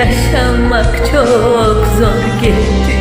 Sensiz yaşamak çok zor Gittiğinde